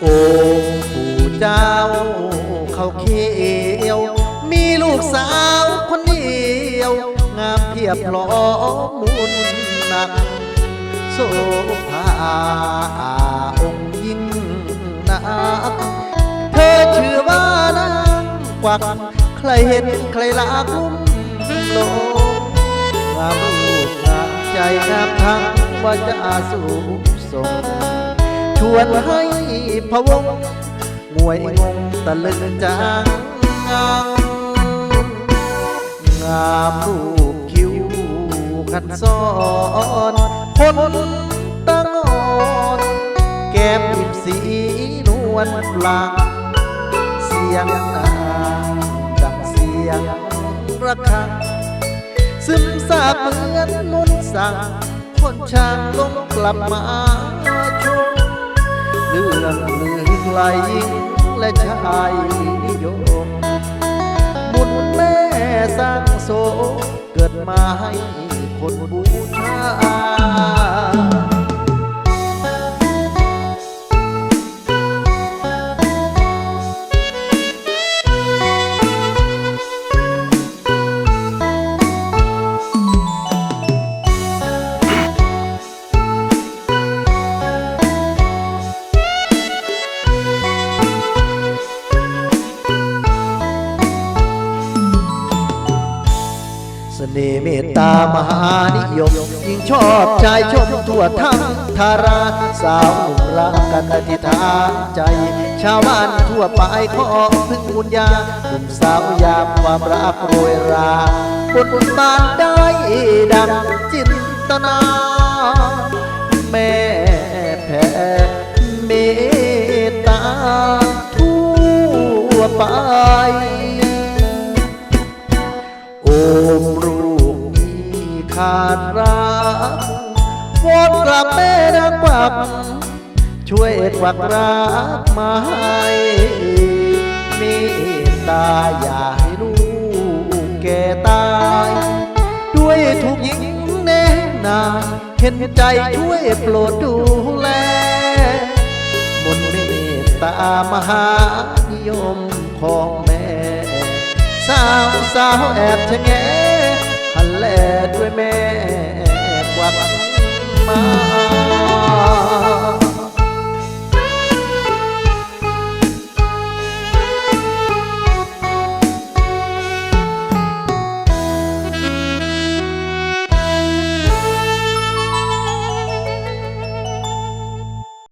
โอ้ผู้เจ้า เขาเขียว มีลูกสาวคนเดียว งามเพียบพร้อมมุนนักโสภาองค์ยิ่งนักเธอเชื่อว่านางกวักใครเห็นใครละกุ้มโลงามลูกงามใจงามทั้งว่าจะสูงส่ง ชวนให้พะวงงวยงงตะลึงจางงามงามรูปคิ้วขันซ้อนคนตะงอนแก้มยิ้มสีนวลปลางเสียงนางดังเสียงระฆังซึมซาบเหมือนมนสั่งคนช่างลงกลับมาช รื่องลือไกลหญิงและชายนิยมบุญแม่สร้างโสเกิดมาให้คนบูชา น่ห์เมตตามหานิยมยิ่งชอบชายชมทั่วทั้งทาราสาวหนุ่มรักกันอธิษฐานใจ ชาวบ้านทั่วไปขอพึ่งบุญญาหนุ่มสาวยามความรักโรยราบนบนบานได้ดังจินตนา แม่แผ่เมตตาทั่วไปโอมรูปมีขาดรักวอนกลับแม่นางกวักช่วยกวักรักมาให้มตตาอย่าให้ลูกแก่ตาย ด้วยถูกหญิงแน่นาเห็นใจช่วยโปรดดูแลมนเมตตามหานิยมของแม่ สาวสาวแอบชะแง แลด้วยแม่กวักมา